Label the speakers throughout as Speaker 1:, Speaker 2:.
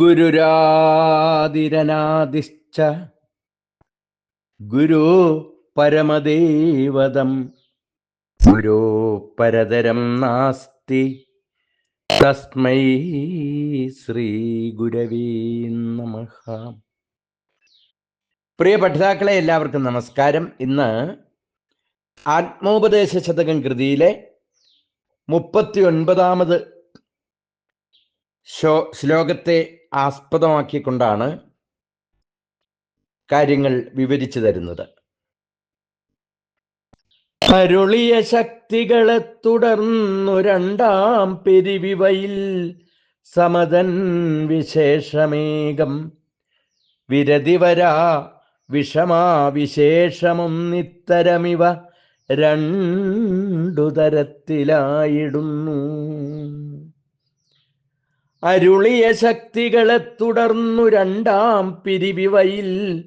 Speaker 1: ഗുരുരാതിരനാദിശ്ച ഗുരു പരമദേവതം ഗുരു പരതരം നാസ്തി തസ്മൈ ശ്രീ ഗുരവീ നമ. പ്രിയ പഠിതാക്കളെ എല്ലാവർക്കും നമസ്കാരം. ഇന്ന് ആത്മോപദേശ ശതകം കൃതിയിലെ മുപ്പത്തി ഒൻപതാമത് ശ്ലോകത്തെ ആസ്പദമാക്കിക്കൊണ്ടാണ് കാര്യങ്ങൾ വിവരിച്ചു തരുന്നത്. അരുളിയ ശക്തികളെ തുടർന്നു രണ്ടാം പെരുവിവയിൽ സമതൻ വിശേഷമേകം. വിരതിവരാ വിഷമാവിശേഷമൊന്നിത്തരമിവ രണ്ടു തരത്തിലായിടുന്നു. അരുളിയ ശക്തികളെ തുടർന്നു രണ്ടാം പിരിവിവയിൽ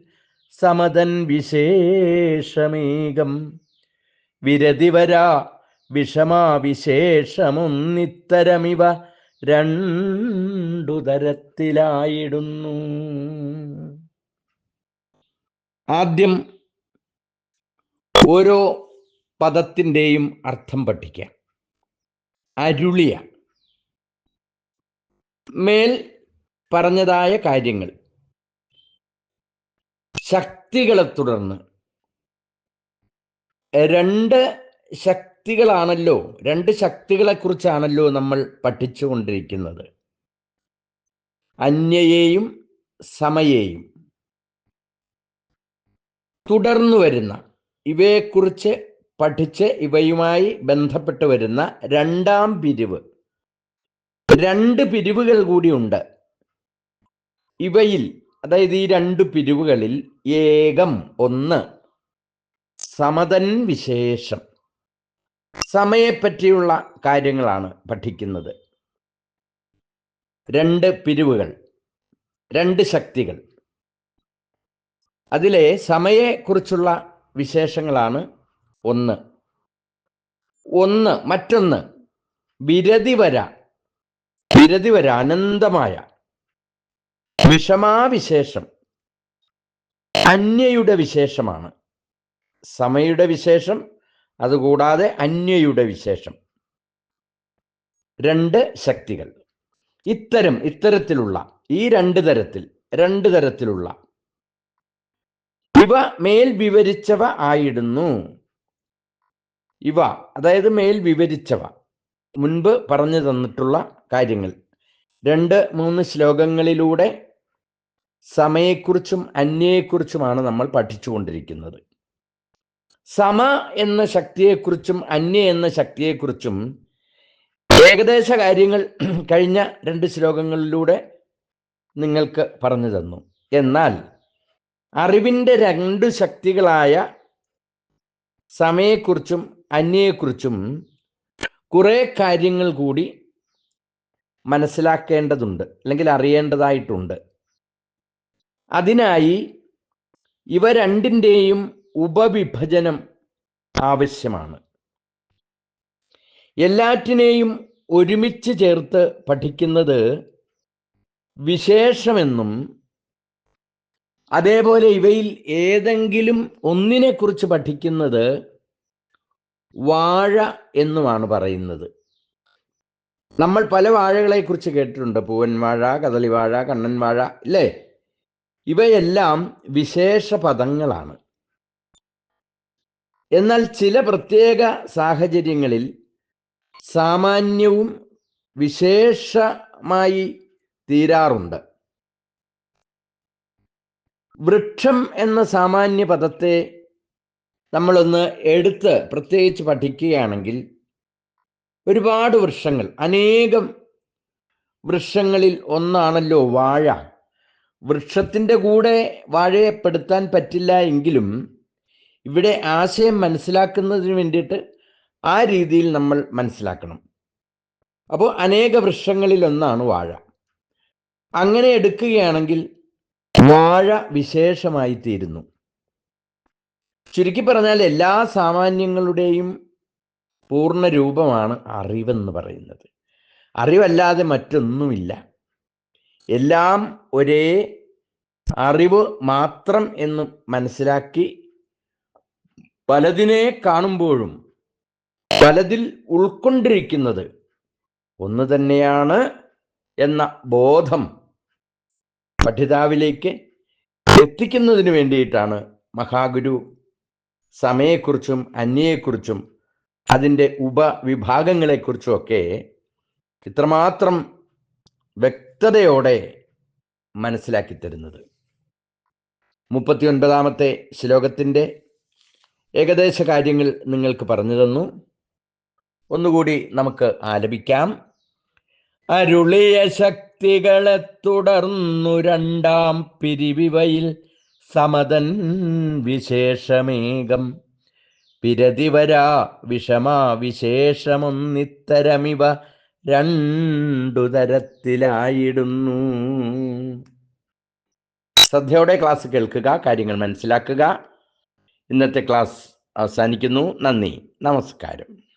Speaker 1: സമതൻ വിശേഷമേകം. വിരതിവരാ വിഷമാവിശേഷമൊന്നിത്തരമിവ രണ്ടു തരത്തിലായിടുന്നു. ആദ്യം ഓരോ പദത്തിന്റെയും അർത്ഥം പഠിക്കാം. അരുളിയ. മേൽ പറഞ്ഞതായ കാര്യങ്ങൾ. ശക്തികളെ തുടർന്ന്. രണ്ട് ശക്തികളാണല്ലോ രണ്ട് ശക്തികളെ കുറിച്ചാണല്ലോ നമ്മൾ പഠിച്ചുകൊണ്ടിരിക്കുന്നത്. അന്യയെയും സമയേയും. തുടർന്നു വരുന്ന ഇവയെക്കുറിച്ച് പഠിച്ച് ഇവയുമായി ബന്ധപ്പെട്ട് വരുന്ന രണ്ടാം പിരിവ്. രണ്ട് പിരിവുകൾ കൂടിയുണ്ട്. ഇവയിൽ അതായത് ഈ രണ്ട് പിരിവുകളിൽ ഏകം ഒന്ന് സമതൻ വിശേഷം. സമയെപ്പറ്റിയുള്ള കാര്യങ്ങളാണ് പഠിക്കുന്നത്. രണ്ട് പിരിവുകൾ രണ്ട് ശക്തികൾ. അതിലെ സമയെക്കുറിച്ചുള്ള വിശേഷങ്ങളാണ് ഒന്ന്. ഒന്ന് മറ്റൊന്ന് വിരതിവര വിരതിവര അനന്തമായ വിഷമാവിശേഷം. അന്യയുടെ വിശേഷമാണ്. സമയുടെ വിശേഷം അതുകൂടാതെ അന്യയുടെ വിശേഷം. രണ്ട് ശക്തികൾ. ഇത്തരം ഇത്തരത്തിലുള്ള ഈ രണ്ട് തരത്തിൽ രണ്ട് തരത്തിലുള്ള. ഇവ മേൽ വിവരിച്ചവ ആയിടുന്നു. ഇവ അതായത് മേൽ വിവരിച്ചവ. മുൻപ് പറഞ്ഞു തന്നിട്ടുള്ള കാര്യങ്ങൾ. രണ്ട് മൂന്ന് ശ്ലോകങ്ങളിലൂടെ സമയെക്കുറിച്ചും അന്യയെക്കുറിച്ചുമാണ് നമ്മൾ പഠിച്ചുകൊണ്ടിരിക്കുന്നത്. സമ എന്ന ശക്തിയെക്കുറിച്ചും അന്യ എന്ന ശക്തിയെക്കുറിച്ചും ഏകദേശ കാര്യങ്ങൾ കഴിഞ്ഞ രണ്ട് ശ്ലോകങ്ങളിലൂടെ നിങ്ങൾക്ക് പറഞ്ഞു തന്നു. എന്നാൽ അറിവിന്റെ രണ്ട് ശക്തികളായ സമയെക്കുറിച്ചും അന്യയെക്കുറിച്ചും കുറേ കാര്യങ്ങൾ കൂടി മനസ്സിലാക്കേണ്ടതുണ്ട് അല്ലെങ്കിൽ അറിയേണ്ടതായിട്ടുണ്ട്. അതിനായി ഇവ രണ്ടിന്റെയും ഉപവിഭജനം ആവശ്യമാണ്. എല്ലാറ്റിനെയും ഒരുമിച്ച് ചേർത്ത് പഠിക്കുന്നത് വിശേഷമെന്നും അതേപോലെ ഇവയിൽ ഏതെങ്കിലും ഒന്നിനെക്കുറിച്ച് പഠിക്കുന്നത് വാഴ എന്നുമാണ് പറയുന്നത്. നമ്മൾ പല വാഴകളെ കുറിച്ച് കേട്ടിട്ടുണ്ട്. പൂവൻ വാഴ കദളി വാഴ കണ്ണൻ വാഴ ഇല്ലേ? ഇവയെല്ലാം വിശേഷ പദങ്ങളാണ്. എന്നാൽ ചില പ്രത്യേക സാഹചര്യങ്ങളിൽ സാമാന്യവും വിശേഷമായി തീരാറുണ്ട്. വൃക്ഷം എന്ന സാമാന്യ പദത്തെ നമ്മളൊന്ന് എടുത്ത് പ്രത്യേകിച്ച് പഠിക്കുകയാണെങ്കിൽ ഒരുപാട് വൃക്ഷങ്ങൾ. അനേകം വൃക്ഷങ്ങളിൽ ഒന്നാണല്ലോ വാഴ. വൃക്ഷത്തിന്റെ കൂടെ വാഴയെ പെടുത്താൻ പറ്റില്ല എങ്കിലും ഇവിടെ ആശയം മനസ്സിലാക്കുന്നതിന് വേണ്ടിയിട്ട് ആ രീതിയിൽ നമ്മൾ മനസ്സിലാക്കണം. അപ്പോൾ അനേക വൃക്ഷങ്ങളിൽ ഒന്നാണ് വാഴ. അങ്ങനെ എടുക്കുകയാണെങ്കിൽ വാഴ വിശേഷമായി തീരുന്നു ചുരുക്കി പറഞ്ഞാൽ എല്ലാ സാമാന്യങ്ങളുടെയും പൂർണ രൂപമാണ് അറിവെന്ന് പറയുന്നത്. അറിവല്ലാതെ മറ്റൊന്നുമില്ല. എല്ലാം ഒരേ അറിവ് മാത്രം എന്ന് മനസ്സിലാക്കി പലതിനെ കാണുമ്പോഴും പലതിൽ ഉൾക്കൊണ്ടിരിക്കുന്നത് ഒന്ന് തന്നെയാണ് എന്ന ബോധം പഠിതാവിലേക്ക് എത്തിക്കുന്നതിന് വേണ്ടിയിട്ടാണ് മഹാഗുരു സമയെക്കുറിച്ചും അന്യയെക്കുറിച്ചും അതിന്റെ ഉപവിഭാഗങ്ങളെക്കുറിച്ചുമൊക്കെ ഇത്രമാത്രം വ്യക്തതയോടെ മനസ്സിലാക്കി തരുന്നത്. മുപ്പത്തി ഒൻപതാമത്തെ ശ്ലോകത്തിന്റെ ഏകദേശ കാര്യങ്ങൾ നിങ്ങൾക്ക് പറഞ്ഞു തന്നു. ഒന്നുകൂടി നമുക്ക് ആലപിക്കാം. അരുളിയ ശക്തികളെ തുടർന്നു രണ്ടാം പിരിവിവയിൽ സമതൻ വിശേഷമേകം പിരതിവരാ വിഷമാ വിശേഷമൊന്നിത്തരമിവ രണ്ടു തരത്തിലായിടുന്നു. ശ്രദ്ധയോടെ ക്ലാസ് കേൾക്കുക കാര്യങ്ങൾ മനസ്സിലാക്കുക. ഇന്നത്തെ ക്ലാസ് അവസാനിക്കുന്നു. നന്ദി. നമസ്കാരം.